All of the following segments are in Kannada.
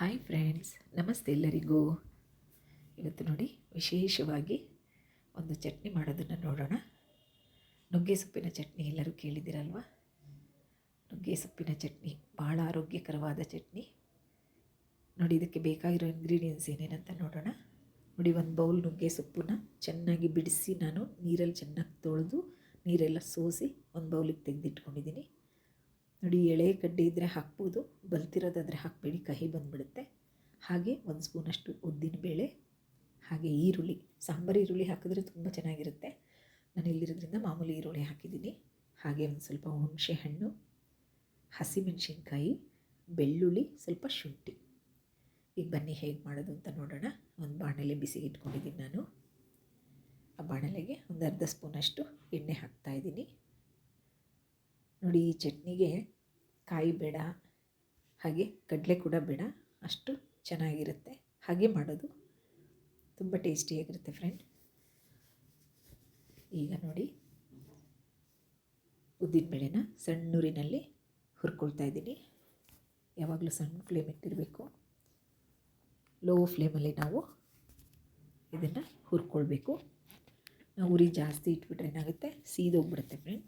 ಹಾಯ್ ಫ್ರೆಂಡ್ಸ್, ನಮಸ್ತೆ ಎಲ್ಲರಿಗೂ. ಇವತ್ತು ನೋಡಿ ವಿಶೇಷವಾಗಿ ಒಂದು ಚಟ್ನಿ ಮಾಡೋದನ್ನು ನೋಡೋಣ. ನುಗ್ಗೆ ಸೊಪ್ಪಿನ ಚಟ್ನಿ ಎಲ್ಲರೂ ಕೇಳಿದ್ದೀರಲ್ವ? ನುಗ್ಗೆ ಸೊಪ್ಪಿನ ಚಟ್ನಿ ಭಾಳ ಆರೋಗ್ಯಕರವಾದ ಚಟ್ನಿ. ನೋಡಿ, ಇದಕ್ಕೆ ಬೇಕಾಗಿರೋ ಇಂಗ್ರೀಡಿಯೆಂಟ್ಸ್ ಏನೇನಂತ ನೋಡೋಣ. ನೋಡಿ, ಒಂದು ಬೌಲ್ ನುಗ್ಗೆ ಸೊಪ್ಪನ್ನ ಚೆನ್ನಾಗಿ ಬಿಡಿಸಿ ನಾನು ನೀರಲ್ಲಿ ಚೆನ್ನಾಗಿ ತೊಳೆದು ನೀರೆಲ್ಲ ಸೋಸಿ ಒಂದು ಬೌಲಿಗೆ ತೆಗೆದಿಟ್ಕೊಂಡಿದ್ದೀನಿ. ನೋಡಿ, ಎಳೆ ಕಡ್ಡಿ ಇದ್ದರೆ ಹಾಕ್ಬೋದು ಬಲ್ತಿರೋದಾದರೆ ಹಾಕಬೇಡಿ, ಕಹಿ ಬಂದುಬಿಡುತ್ತೆ. ಹಾಗೆ ಒಂದು ಸ್ಪೂನಷ್ಟು ಉದ್ದಿನಬೇಳೆ ಹಾಗೆ ಈರುಳ್ಳಿ, ಸಾಂಬಾರು ಈರುಳ್ಳಿ ಹಾಕಿದ್ರೆ ತುಂಬ ಚೆನ್ನಾಗಿರುತ್ತೆ. ನಾನು ಇಲ್ಲಿರೋದ್ರಿಂದ ಮಾಮೂಲಿ ಈರುಳ್ಳಿ ಹಾಕಿದ್ದೀನಿ. ಹಾಗೆ ಒಂದು ಸ್ವಲ್ಪ ಹುಣಸೆ ಹಣ್ಣು, ಹಸಿಮೆಣಸಿನ್ಕಾಯಿ, ಬೆಳ್ಳುಳ್ಳಿ, ಸ್ವಲ್ಪ ಶುಂಠಿ. ಈಗ ಬನ್ನಿ, ಹೇಗೆ ಮಾಡೋದು ಅಂತ ನೋಡೋಣ. ಒಂದು ಬಾಣಲೆ ಬಿಸಿಗೆ ಇಟ್ಕೊಂಡಿದ್ದೀನಿ ನಾನು. ಆ ಬಾಣಲೆಗೆ ಒಂದು ಅರ್ಧ ಸ್ಪೂನಷ್ಟು ಎಣ್ಣೆ ಹಾಕ್ತಾಯಿದ್ದೀನಿ ನೋಡಿ, ಈ ಚಟ್ನಿಗೆ ಕಾಯಿ ಬೇಡ, ಹಾಗೆ ಕಡಲೆ ಕೂಡ ಬೇಡ, ಅಷ್ಟು ಚೆನ್ನಾಗಿರುತ್ತೆ. ಹಾಗೆ ಮಾಡೋದು ತುಂಬ ಟೇಸ್ಟಿಯಾಗಿರುತ್ತೆ ಫ್ರೆಂಡ್ ಈಗ ನೋಡಿ ಉದ್ದಿನಬೇಳೆನ ಸಣ್ಣೂರಿನಲ್ಲಿ ಹುರ್ಕೊಳ್ತಾ ಇದ್ದೀನಿ. ಯಾವಾಗಲೂ ಸಣ್ಣ ಫ್ಲೇಮ್ ಇಟ್ಟಿರಬೇಕು. ಲೋ ಫ್ಲೇಮಲ್ಲಿ ನಾವು ಇದನ್ನು ಹುರ್ಕೊಳ್ಬೇಕು. ನಾವು ಉರಿ ಜಾಸ್ತಿ ಇಟ್ಬಿಟ್ರೆ ಏನಾಗುತ್ತೆ? ಸೀದೋಗ್ಬಿಡುತ್ತೆ ಫ್ರೆಂಡ್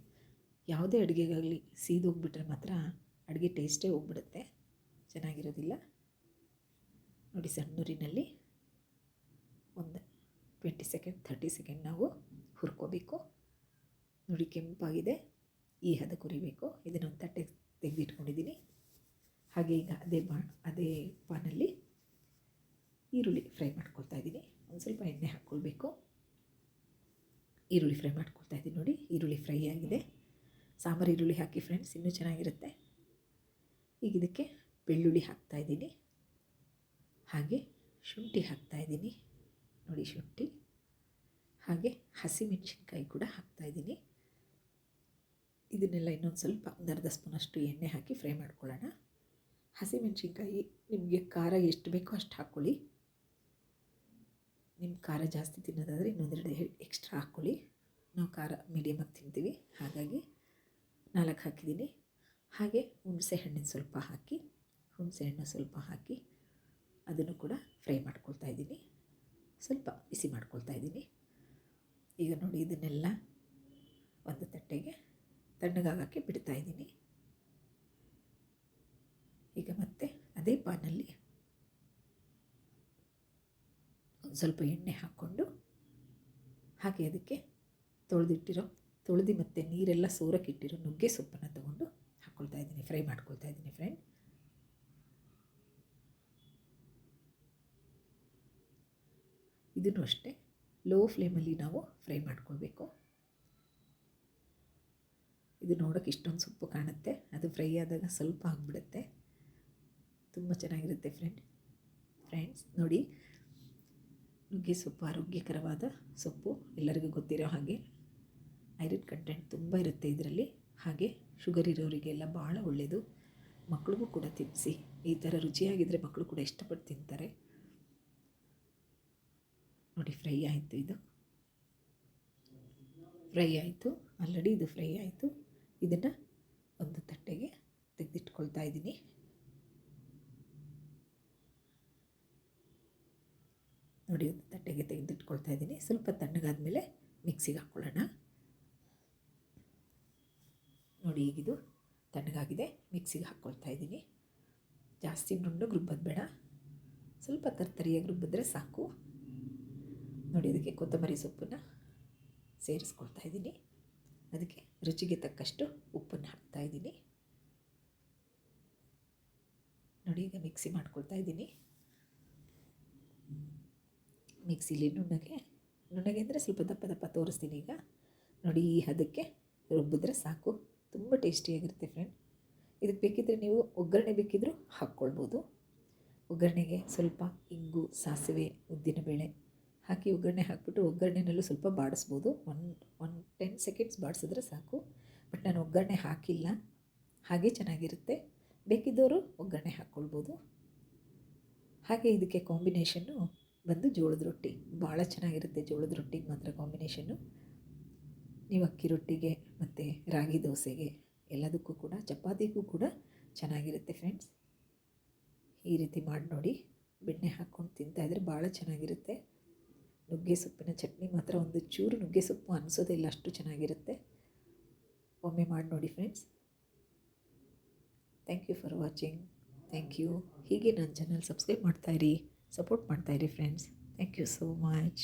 ಯಾವುದೇ ಅಡುಗೆಗಾಗಲಿ ಸೀದೋಗ್ಬಿಟ್ರೆ ಮಾತ್ರ ಅಡುಗೆ ಟೇಸ್ಟೇ ಹೋಗ್ಬಿಡುತ್ತೆ. ಚೆನ್ನಾಗಿರೋದಿಲ್ಲ. ನೋಡಿ ಸಣ್ಣೂರಿನಲ್ಲಿ ಒಂದು ಟ್ವೆಂಟಿ ಸೆಕೆಂಡ್, ಥರ್ಟಿ ಸೆಕೆಂಡ್ ನಾವು ಹುರ್ಕೋಬೇಕು. ನೋಡಿ ಕೆಂಪಾಗಿದೆ. ಈ ಹದ ಕುರಿಬೇಕು. ಇದನ್ನೊಂದು ತಟ್ಟೆ ತೆಗೆದಿಟ್ಕೊಂಡಿದ್ದೀನಿ. ಹಾಗೆ ಈಗ ಅದೇ ಬಾ, ಅದೇ ಪಾನಲ್ಲಿ ಈರುಳ್ಳಿ ಫ್ರೈ ಮಾಡ್ಕೊಳ್ತಾ ಇದ್ದೀನಿ. ಒಂದು ಸ್ವಲ್ಪ ಎಣ್ಣೆ ಹಾಕ್ಕೊಳ್ಬೇಕು. ಈರುಳ್ಳಿ ಫ್ರೈ ಮಾಡ್ಕೊಳ್ತಾ ಇದ್ದೀನಿ ನೋಡಿ. ಈರುಳ್ಳಿ ಫ್ರೈ ಆಗಿದೆ. ಸಾಂಬಾರು, ಈರುಳ್ಳಿ ಹಾಕಿ ಫ್ರೆಂಡ್ಸ್ ಇನ್ನೂ ಚೆನ್ನಾಗಿರುತ್ತೆ. ಈಗ ಇದಕ್ಕೆ ಬೆಳ್ಳುಳ್ಳಿ ಹಾಕ್ತಾಯಿದ್ದೀನಿ ಹಾಗೆ ಶುಂಠಿ ಹಾಕ್ತಾಯಿದ್ದೀನಿ ನೋಡಿ ಶುಂಠಿ. ಹಾಗೆ ಹಸಿಮೆಣಸಿನ್ಕಾಯಿ ಕೂಡ ಹಾಕ್ತಾಯಿದ್ದೀನಿ ಇದನ್ನೆಲ್ಲ ಇನ್ನೊಂದು ಸ್ವಲ್ಪ ಒಂದು ಅರ್ಧ ಸ್ಪೂನಷ್ಟು ಎಣ್ಣೆ ಹಾಕಿ ಫ್ರೈ ಮಾಡ್ಕೊಳ್ಳೋಣ. ಹಸಿಮೆಣಸಿನ್ಕಾಯಿ ನಿಮಗೆ ಖಾರ ಎಷ್ಟು ಬೇಕೋ ಅಷ್ಟು ಹಾಕ್ಕೊಳ್ಳಿ. ನಿಮ್ಮ ಖಾರ ಜಾಸ್ತಿ ತಿನ್ನೋದಾದರೆ ಇನ್ನೊಂದೆರಡು ಎಕ್ಸ್ಟ್ರಾ ಹಾಕ್ಕೊಳ್ಳಿ. ನಾವು ಖಾರ ಮೀಡಿಯಮಾಗಿ ತಿಂತೀವಿ. ಹಾಗಾಗಿ ನಾಲ್ಕು ಹಾಕಿದ್ದೀನಿ. ಹಾಗೆ ಹುಣಸೆ ಹಣ್ಣಿನ ಸ್ವಲ್ಪ ಹಾಕಿ, ಹುಣಸೆ ಹಣ್ಣು ಸ್ವಲ್ಪ ಹಾಕಿ ಅದನ್ನು ಕೂಡ ಫ್ರೈ ಮಾಡ್ಕೊಳ್ತಾ ಇದ್ದೀನಿ. ಸ್ವಲ್ಪ ಬಿಸಿ ಮಾಡ್ಕೊಳ್ತಾ ಇದ್ದೀನಿ. ಈಗ ನೋಡಿ ಇದನ್ನೆಲ್ಲ ಒಂದು ತಟ್ಟೆಗೆ ತಣ್ಣಗಾಗಕ್ಕೆ ಬಿಡ್ತಾ ಇದ್ದೀನಿ. ಈಗ ಮತ್ತೆ ಅದೇ ಪಾನಲ್ಲಿ ಒಂದು ಸ್ವಲ್ಪ ಎಣ್ಣೆ ಹಾಕ್ಕೊಂಡು ಹಾಗೆ ಅದಕ್ಕೆ ತೊಳೆದಿಟ್ಟಿರೋ ತೊಳೆದು ಮತ್ತು ನೀರೆಲ್ಲ ಸೋರಕ್ಕಿಟ್ಟಿರೋ ನುಗ್ಗೆ ಸೊಪ್ಪನ್ನು ತೊಗೊಂಡು ಹಾಕ್ಕೊಳ್ತಾ ಇದ್ದೀನಿ, ಫ್ರೈ ಮಾಡ್ಕೊಳ್ತಾ ಇದ್ದೀನಿ ಫ್ರೆಂಡ್ ಇದನ್ನು ಅಷ್ಟೇ ಲೋ ಫ್ಲೇಮಲ್ಲಿ ನಾವು ಫ್ರೈ ಮಾಡ್ಕೊಳ್ಬೇಕು. ಇದು ನೋಡೋಕೆ ಇಷ್ಟೊಂದು ಸೊಪ್ಪು ಕಾಣುತ್ತೆ, ಅದು ಫ್ರೈ ಆದಾಗ ಸ್ವಲ್ಪ ಆಗಿಬಿಡುತ್ತೆ. ತುಂಬ ಚೆನ್ನಾಗಿರುತ್ತೆ ಫ್ರೆಂಡ್ ಫ್ರೆಂಡ್ಸ್ ನೋಡಿ, ನುಗ್ಗೆ ಸೊಪ್ಪು ಆರೋಗ್ಯಕರವಾದ ಸೊಪ್ಪು ಎಲ್ಲರಿಗೂ ಗೊತ್ತಿರೋ ಹಾಗೆ. ಐರನ್ ಕಂಟೆಂಟ್ ತುಂಬ ಇರುತ್ತೆ ಇದರಲ್ಲಿ. ಹಾಗೆ ಶುಗರ್ ಇರೋರಿಗೆಲ್ಲ ಭಾಳ ಒಳ್ಳೆಯದು ಮಕ್ಕಳಿಗೂ ಕೂಡ ತಿನ್ನಿಸಿ ಈ ಥರ ರುಚಿಯಾಗಿದ್ದರೆ ಮಕ್ಕಳು ಕೂಡ ಇಷ್ಟಪಟ್ಟು ತಿಂತಾರೆ. ನೋಡಿ, ಫ್ರೈ ಆಯಿತು ಇದು. ಫ್ರೈ ಆಯಿತು. ಆಲ್ರೆಡಿ ಇದು ಫ್ರೈ ಆಯಿತು. ಇದನ್ನು ಒಂದು ತಟ್ಟೆಗೆ ತೆಗೆದಿಟ್ಕೊಳ್ತಾ ಇದ್ದೀನಿ. ನೋಡಿ, ಒಂದು ತಟ್ಟೆಗೆ ತೆಗೆದಿಟ್ಕೊಳ್ತಾ ಇದ್ದೀನಿ. ಸ್ವಲ್ಪ ತಣ್ಣಗಾದ ಮೇಲೆ ಮಿಕ್ಸಿಗೆ ಹಾಕ್ಕೊಳ್ಳೋಣ. ನೋಡಿ ಈಗಿದು ತಣ್ಣಗಾಗಿದೆ. ಮಿಕ್ಸಿಗೆ ಹಾಕ್ಕೊಳ್ತಾ ಇದ್ದೀನಿ. ಜಾಸ್ತಿ ನುಣ್ಣು ರುಬ್ಬೋದು ಬೇಡ ಸ್ವಲ್ಪ ತರ್ತರಿಯಾಗಿ ರುಬ್ಬಿದ್ರೆ ಸಾಕು. ನೋಡಿ, ಅದಕ್ಕೆ ಕೊತ್ತಂಬರಿ ಸೊಪ್ಪನ್ನು ಸೇರಿಸ್ಕೊಳ್ತಾ ಇದ್ದೀನಿ. ಅದಕ್ಕೆ ರುಚಿಗೆ ತಕ್ಕಷ್ಟು ಉಪ್ಪನ್ನು ಹಾಕ್ತಾ ಇದ್ದೀನಿ. ನೋಡಿ, ಈಗ ಮಿಕ್ಸಿ ಮಾಡ್ಕೊಳ್ತಾ ಇದ್ದೀನಿ. ಮಿಕ್ಸಿಲಿ ನುಣ್ಣಗೆ ನುಣ್ಣಗೆ ಅಂದರೆ ಸ್ವಲ್ಪ ದಪ್ಪ ದಪ್ಪ ತೋರಿಸ್ತೀನಿ ಈಗ. ನೋಡಿ, ಈ ಹದಕ್ಕೆ ರುಬ್ಬಿದ್ರೆ ಸಾಕು. ತುಂಬ ಟೇಸ್ಟಿಯಾಗಿರುತ್ತೆ ಫ್ರೆಂಡ್ ಇದಕ್ಕೆ ಬೇಕಿದ್ದರೆ ನೀವು ಒಗ್ಗರಣೆ ಬೇಕಿದ್ದರೂ ಹಾಕ್ಕೊಳ್ಬೋದು. ಒಗ್ಗರಣೆಗೆ ಸ್ವಲ್ಪ ಇಂಗು, ಸಾಸಿವೆ ಉದ್ದಿನಬೇಳೆ ಹಾಕಿ ಒಗ್ಗರಣೆ ಹಾಕಿಬಿಟ್ಟು ಒಗ್ಗರಣೆನಲ್ಲೂ ಸ್ವಲ್ಪ ಬಾಡಿಸ್ಬೋದು. ಒನ್ ಒನ್ ಟೆನ್ ಸೆಕೆಂಡ್ಸ್ ಬಾಡಿಸಿದ್ರೆ ಸಾಕು. ಬಟ್ ನಾನು ಒಗ್ಗರಣೆ ಹಾಕಿಲ್ಲ. ಹಾಗೆ ಚೆನ್ನಾಗಿರುತ್ತೆ. ಬೇಕಿದ್ದವರು ಒಗ್ಗರಣೆ ಹಾಕ್ಕೊಳ್ಬೋದು. ಹಾಗೆ ಇದಕ್ಕೆ ಕಾಂಬಿನೇಷನ್ನು ಬಂದು ಜೋಳದ ರೊಟ್ಟಿ. ಭಾಳ ಚೆನ್ನಾಗಿರುತ್ತೆ ಜೋಳದ ರೊಟ್ಟಿಗೆ ಮಾತ್ರ ಕಾಂಬಿನೇಷನ್ನು ನೀವು ಅಕ್ಕಿ ರೊಟ್ಟಿಗೆ ಮತ್ತು ರಾಗಿ ದೋಸೆಗೆ ಎಲ್ಲದಕ್ಕೂ ಕೂಡ, ಚಪಾತಿಗೂ ಕೂಡ ಚೆನ್ನಾಗಿರುತ್ತೆ ಫ್ರೆಂಡ್ಸ್ ಈ ರೀತಿ ಮಾಡಿ ನೋಡಿ, ಬೆಣ್ಣೆ ಹಾಕ್ಕೊಂಡು ತಿಂತಾಯಿದ್ರೆ ಭಾಳ ಚೆನ್ನಾಗಿರುತ್ತೆ. ನುಗ್ಗೆ ಸೊಪ್ಪಿನ ಚಟ್ನಿ ಮಾತ್ರ ಒಂದು ಚೂರು ನುಗ್ಗೆ ಸೊಪ್ಪು ಅನಿಸೋದಿಲ್ಲ, ಅಷ್ಟು ಚೆನ್ನಾಗಿರುತ್ತೆ. ಒಮ್ಮೆ ಮಾಡಿ ನೋಡಿ friends thank you for watching thank you ಹೀಗೆ ನನ್ನ ಚಾನಲ್ ಸಬ್ಸ್ಕ್ರೈಬ್ ಮಾಡ್ತಾಯಿರಿ support ಮಾಡ್ತಾಯಿರಿ friends thank you so much